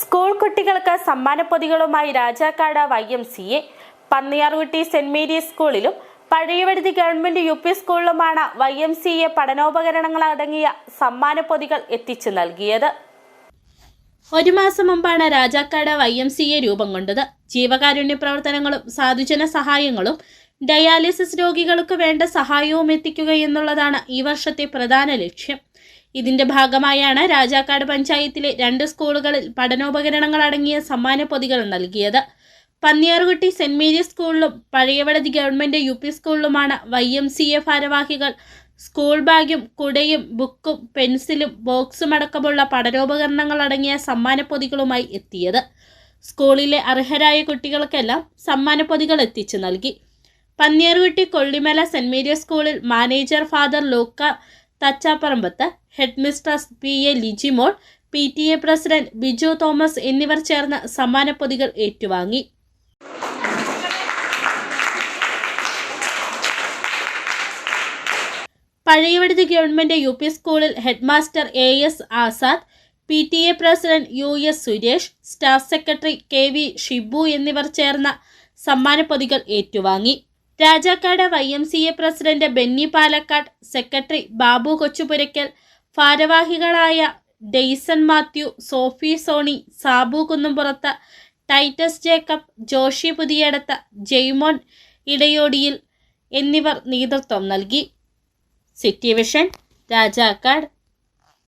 School കുട്ടികൾക്ക് സമ്മാന പൊതികളുമായി Rajakkad Y M C A Panniyarkutty Saint Mary's സ്കൂളിലും പഴയവഴുതി ഗവൺമെന്റ് യു പി സ്കൂളിലുമാണ് വൈ എം സി എ പഠനോപകരണങ്ങൾ അടങ്ങിയ സമ്മാന പൊതികൾ എത്തിച്ചു നൽകിയത്. ഒരു മാസം മുമ്പാണ് Rajakkad Y M C A രൂപം കൊണ്ടത്. ജീവകാരുണ്യ പ്രവർത്തനങ്ങളും സാധുജന സഹായങ്ങളും ഡയാലിസിസ് രോഗികൾക്ക് വേണ്ട സഹായവും എത്തിക്കുക എന്നുള്ളതാണ് ഈ വർഷത്തെ പ്രധാന ലക്ഷ്യം. ഇതിന്റെ ഭാഗമായാണ് രാജാക്കാട് പഞ്ചായത്തിലെ രണ്ട് സ്കൂളുകളിൽ പഠനോപകരണങ്ങൾ അടങ്ങിയ സമ്മാന പൊതികൾ നൽകിയത്. പന്നിയാറുകുട്ടി സെന്റ് മേരീസ് സ്കൂളിലും പഴയവടതി ഗവൺമെന്റ് യു പി സ്കൂളിലുമാണ് വൈ എം സി എ ഭാരവാഹികൾ സ്കൂൾ ബാഗും കുടയും ബുക്കും പെൻസിലും ബോക്സും അടക്കമുള്ള പഠനോപകരണങ്ങൾ അടങ്ങിയ സമ്മാന പൊതികളുമായി എത്തിയത്. സ്കൂളിലെ അർഹരായ കുട്ടികൾക്കെല്ലാം സമ്മാന പൊതികൾ എത്തിച്ചു നൽകി. പന്നിയറുകുട്ടി കൊള്ളിമല സെന്റ് മേരീസ് സ്കൂളിൽ manager father Luka Thachaparambath headmistress P A Lijimol P T A president Biju Thomas എന്നിവർ ചേർന്ന് സമ്മാന പൊതികൾ ഏറ്റുവാങ്ങി. പഴയവടുതി ഗവൺമെന്റ് യു പി സ്കൂളിൽ headmaster A S Azad P T A president U S Suresh staff secretary K V Shibu എന്നിവർ ചേർന്ന സമ്മാന പൊതികൾ ഏറ്റുവാങ്ങി. Rajakkad Y M C A president Benny Palakkad secretary Babu Kochupurackal ഭാരവാഹികളായ ഡെയ്സൺ മാത്യു സോഫി സോണി സാബു കുന്നുംപുറത്ത് ടൈറ്റസ് ജേക്കബ് ജോഷി പുതിയടത്ത് ജെയ്മോൻ ഇടയോടിയിൽ എന്നിവർ നേതൃത്വം നൽകി. City vision Rajakkad.